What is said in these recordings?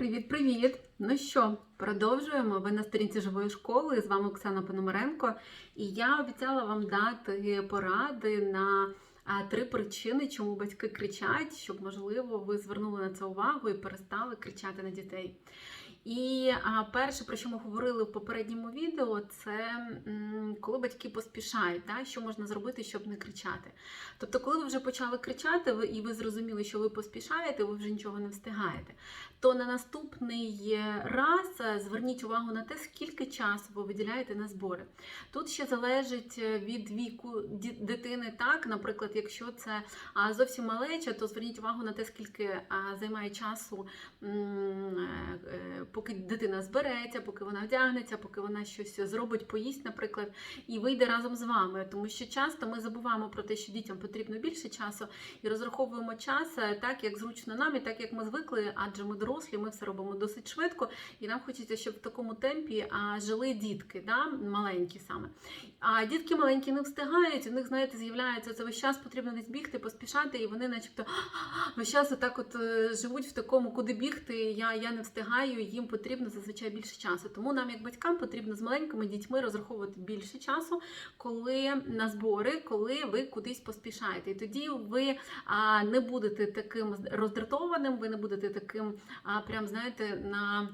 Привіт-привіт! Ну що, продовжуємо. Ви на сторінці живої школи. З вами Оксана Пономаренко. І я обіцяла вам дати поради на три причини, чому батьки кричать, щоб, можливо, ви звернули на це увагу і перестали кричати на дітей. І перше, про що ми говорили в попередньому відео, це коли батьки поспішають, та, що можна зробити, щоб не кричати. Тобто, коли ви вже почали кричати, і ви зрозуміли, що ви поспішаєте, ви вже нічого не встигаєте, то на наступний раз е, зверніть увагу на те, скільки часу ви виділяєте на збори. Тут ще залежить е, від віку дитини. Так, наприклад, якщо це зовсім малеча, то зверніть увагу на те, скільки займає часу, е, е, поки дитина збереться, поки вона вдягнеться, поки вона щось зробить, поїсть, наприклад, і вийде разом з вами. Тому що часто ми забуваємо про те, що дітям потрібно більше часу, і розраховуємо час е, так, як зручно нам, і так як ми звикли, адже ми дорослі, ми все робимо досить швидко, і нам хочеться, щоб в такому темпі а, жили дітки, да, маленькі саме. А дітки маленькі не встигають, у них, знаєте, з'являється це весь час потрібно десь бігти, поспішати, і вони, начебто, весь час отак от е, живуть в такому, куди бігти. Я, я не встигаю, їм потрібно зазвичай більше часу. Тому нам, як батькам, потрібно з маленькими дітьми розраховувати більше часу, коли на збори, коли ви кудись поспішаєте. І тоді ви не будете таким роздратованим, ви не будете таким, прям знаєте, на.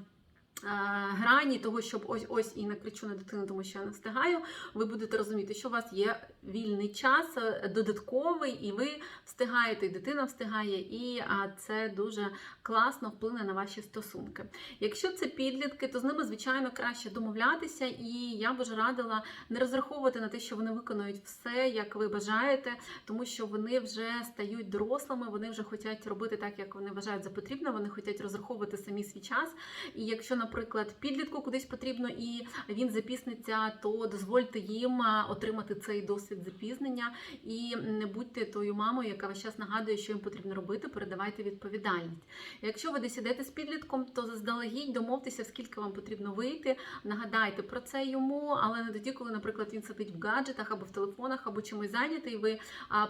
А, Грані того, щоб ось ось і накричу на дитину, тому що я не встигаю. Ви будете розуміти, що у вас є вільний час е, додатковий, і ви встигаєте, і дитина встигає, і це дуже класно вплине на ваші стосунки. Якщо це підлітки, то з ними звичайно краще домовлятися, і я б радила не розраховувати на те, що вони виконують все, як ви бажаєте, тому що вони вже стають дорослими, вони вже хочуть робити так, як вони вважають за потрібне. Вони хочуть розраховувати самі свій час. І якщо, наприклад, підлітку кудись потрібно і він запізниться, то дозвольте їм отримати цей досвід запізнення і не будьте тою мамою, яка весь час нагадує, що їм потрібно робити. Передавайте відповідальність. Якщо ви десь ідете з підлітком, то заздалегідь домовтеся, скільки вам потрібно вийти. Нагадайте про це йому, але не тоді, коли, наприклад, він сидить в гаджетах або в телефонах, або чимось зайнятий. Ви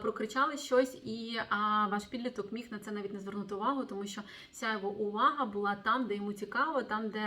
прокричали щось, і ваш підліток міг на це навіть не звернути увагу, тому що вся його увага була там, де йому цікаво, там, де.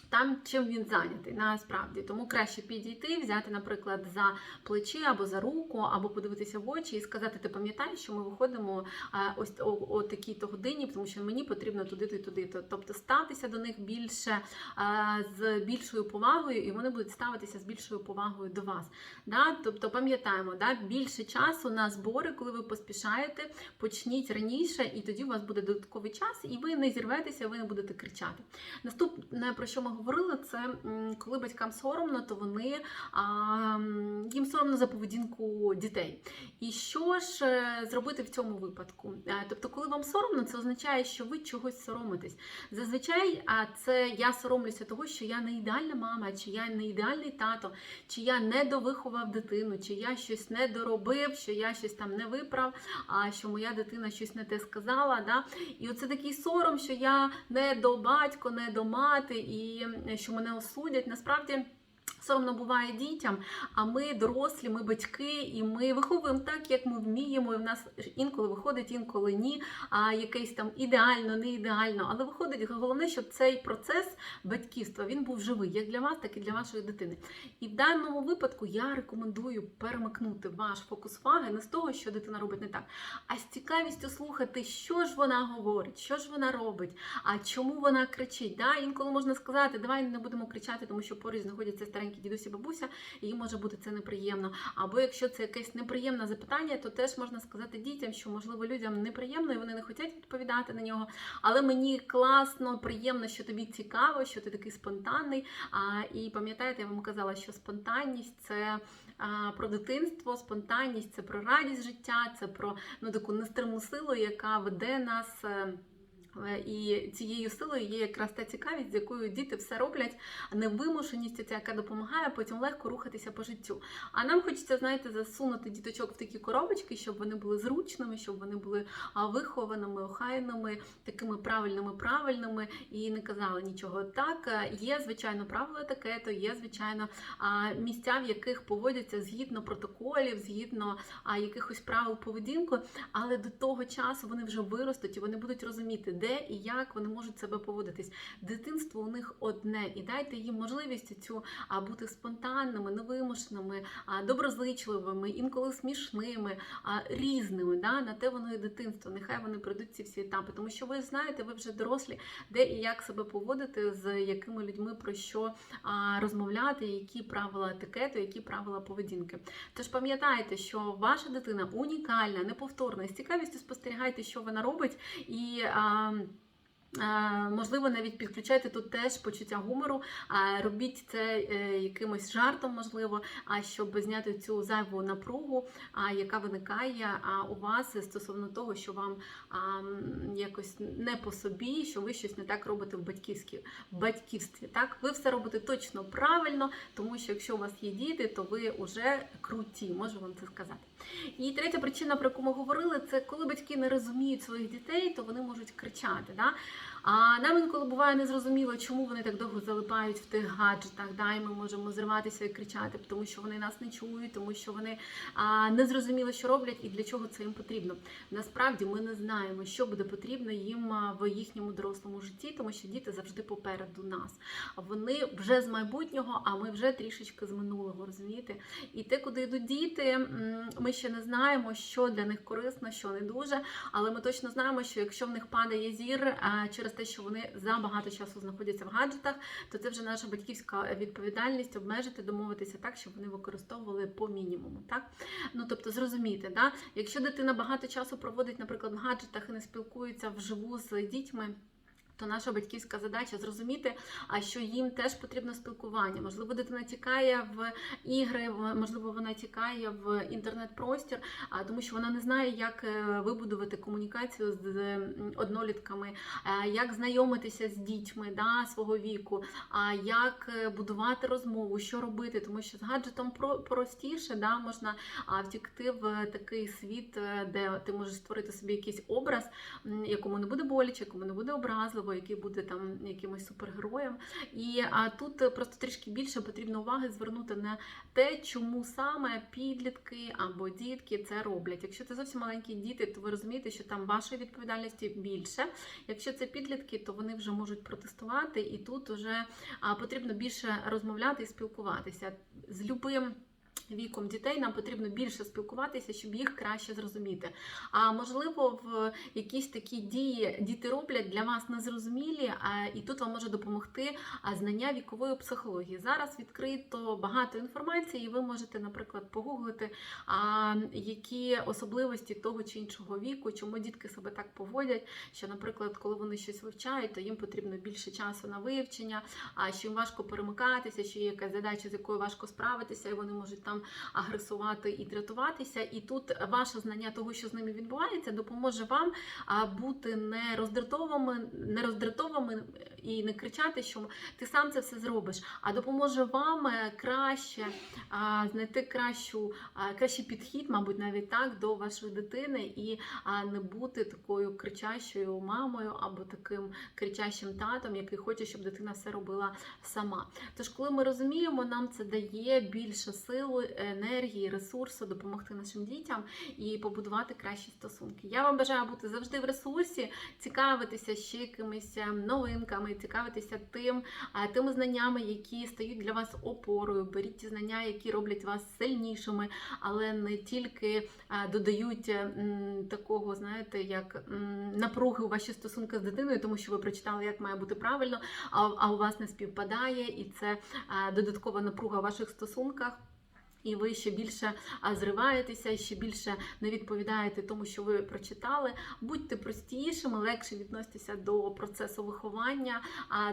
там, чим він зайнятий, насправді. Тому краще підійти, взяти, наприклад, за плечі або за руку, або подивитися в очі і сказати: ти пам'ятаєш, що ми виходимо ось о, о такій-то годині, тому що мені потрібно туди-то і туди. Тобто ставтеся до них більше з більшою повагою, і вони будуть ставитися з більшою повагою до вас. Да? Тобто пам'ятаємо, да? більше часу на збори, коли ви поспішаєте, почніть раніше, і тоді у вас буде додатковий час, і ви не зірветеся, ви не будете кричати. Наступне, про що ми говорили, це коли батькам соромно, то вони а, їм соромно за поведінку дітей. І що ж е, зробити в цьому випадку? Е, Тобто, коли вам соромно, це означає, що ви чогось соромитесь. Зазвичай а це я соромлюся того, що я не ідеальна мама, чи я не ідеальний тато, чи я не довиховав дитину, чи я щось не доробив, що я щось там не виправ, а що моя дитина щось не те сказала. Да? І оце такий сором, що я не до батько, не до мати, і що мене осудять. Насправді. Соромно буває дітям, а ми дорослі, ми батьки, і ми виховуємо так, як ми вміємо. І в нас інколи виходить, інколи ні. А якийсь там ідеально, не ідеально. Але виходить головне, щоб цей процес батьківства він був живий, як для вас, так і для вашої дитини. І в даному випадку я рекомендую перемикнути ваш фокус уваги не з того, що дитина робить не так, а з цікавістю слухати, що ж вона говорить, що ж вона робить, а чому вона кричить. Да? Інколи можна сказати, давай не будемо кричати, тому що поруч знаходяться старенькі дідусі, бабуся, їм може бути це неприємно. Або якщо це якесь неприємне запитання, то теж можна сказати дітям, що можливо людям неприємно і вони не хочуть відповідати на нього. Але мені класно, приємно, що тобі цікаво, що ти такий спонтанний. А, і пам'ятаєте, я вам казала, що спонтанність це а, про дитинство, спонтанність це про радість життя, це про ну таку нестримну силу, яка веде нас. Е, І цією силою є якраз та цікавість, з якою діти все роблять, невимушеність, ця, яка допомагає потім легко рухатися по життю. А нам хочеться, знаєте, засунути діточок в такі коробочки, щоб вони були зручними, щоб вони були вихованими, охайними, такими правильними, правильними і не казали нічого. Так, е, є, звичайно, правила етикету, є, звичайно, місця, в яких поводяться згідно протоколів, згідно якихось правил поведінки, але до того часу вони вже виростуть і вони будуть розуміти, де і як вони можуть себе поводитись. Дитинство у них одне, і дайте їм можливість цю а, бути спонтанними, невимушеними, а, доброзичливими, інколи смішними, а, різними. Да? На те воно і дитинство. Нехай вони пройдуть ці всі етапи, тому що ви знаєте, ви вже дорослі, де і як себе поводити, з якими людьми про що а, розмовляти, які правила етикету, які правила поведінки. Тож пам'ятайте, що ваша дитина унікальна, неповторна, з цікавістю спостерігайте, що вона робить, і а, а, можливо навіть підключайте тут теж почуття гумору, робіть це е, якимось жартом, можливо, а щоб зняти цю зайву напругу, яка виникає у вас стосовно того, що вам якось не по собі, що ви щось не так робите в батьківській в батьківстві. Так, ви все робите точно правильно, тому що якщо у вас є діти, то ви вже круті, можу вам це сказати. І третя причина, про яку ми говорили, це коли батьки не розуміють своїх дітей, то вони можуть кричати. Да? А нам інколи буває незрозуміло, чому вони так довго залипають в тих гаджетах. Да? І ми можемо зриватися і кричати, тому що вони нас не чують, тому що вони а, не зрозуміли, що роблять і для чого це їм потрібно. Насправді ми не знаємо, що буде потрібно їм в їхньому дорослому житті, тому що діти завжди попереду нас. Вони вже з майбутнього, а ми вже трішечки з минулого, розумієте? І те, куди йдуть діти, ми ще не знаємо, що для них корисно, що не дуже. Але ми точно знаємо, що якщо в них падає зір а, через те, що вони забагато часу знаходяться в гаджетах, то це вже наша батьківська відповідальність обмежити, домовитися так, щоб вони використовували по мінімуму. Так? Ну тобто зрозуміти, да? якщо дитина багато часу проводить, наприклад, в гаджетах і не спілкується вживу з дітьми. То наша батьківська задача зрозуміти, що їм теж потрібно спілкування. Можливо, дитина тікає в ігри, можливо, вона тікає в інтернет-простір, тому що вона не знає, як е, вибудувати комунікацію з однолітками, е, як знайомитися з дітьми да, свого віку, як е, будувати розмову, що робити, тому що з гаджетом про- простіше, да, можна втікти в такий світ, де ти можеш створити собі якийсь образ, якому не буде боляче, якому не буде образливо, який буде там якимось супергероєм. І а тут просто трішки більше потрібно уваги звернути на те, чому саме підлітки або дітки це роблять. Якщо це зовсім маленькі діти, то ви розумієте, що там вашої відповідальності більше. Якщо це підлітки, то вони вже можуть протестувати, і тут вже потрібно більше розмовляти і спілкуватися з любим. Віком дітей нам потрібно більше спілкуватися, щоб їх краще зрозуміти. А можливо, в якісь такі дії діти роблять для вас незрозумілі, і тут вам може допомогти знання вікової психології. Зараз відкрито багато інформації, і ви можете, наприклад, погуглити, а, які особливості того чи іншого віку, чому дітки себе так поводять. Що, наприклад, коли вони щось вивчають, то їм потрібно більше часу на вивчення, а що їм важко перемикатися, що є якась задача, з якою важко справитися, і вони можуть там агресувати і дратуватися. І тут ваше знання того, що з ними відбувається, допоможе вам бути не роздратованими, не роздратованими і не кричати, що ти сам це все зробиш, а допоможе вам е, краще знайти кращу, кращий підхід, мабуть, навіть так, до вашої дитини, і не бути такою кричащою мамою або таким кричащим татом, який хоче, щоб дитина все робила сама. Тож, коли ми розуміємо, нам це дає більше сили, енергії, ресурсу допомогти нашим дітям і побудувати кращі стосунки. Я вам бажаю бути завжди в ресурсі, цікавитися ще якимись е, новинками, цікавитися тим, тими знаннями, які стають для вас опорою. Беріть ті знання, які роблять вас сильнішими, але не тільки додають е, такого, знаєте, як напруги у ваші стосунки з дитиною, тому що ви прочитали, як має бути правильно, а у вас не співпадає, і це додаткова напруга в ваших стосунках. І ви ще більше зриваєтеся, ще більше не відповідаєте тому, що ви прочитали. Будьте простішими, легше відноситеся до процесу виховання,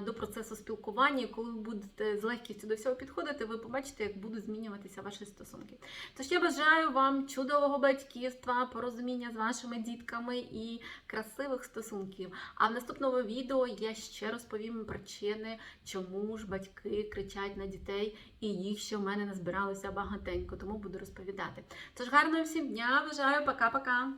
до процесу спілкування. І коли ви будете з легкістю до всього підходити, ви побачите, як будуть змінюватися ваші стосунки. Тож я бажаю вам чудового батьківства, порозуміння з вашими дітками і красивих стосунків. А в наступному відео я ще розповім причини, чому ж батьки кричать на дітей, і їх ще в мене назбиралося багатенько, тому буду розповідати. Тож гарного всім дня, бажаю, пока-пока!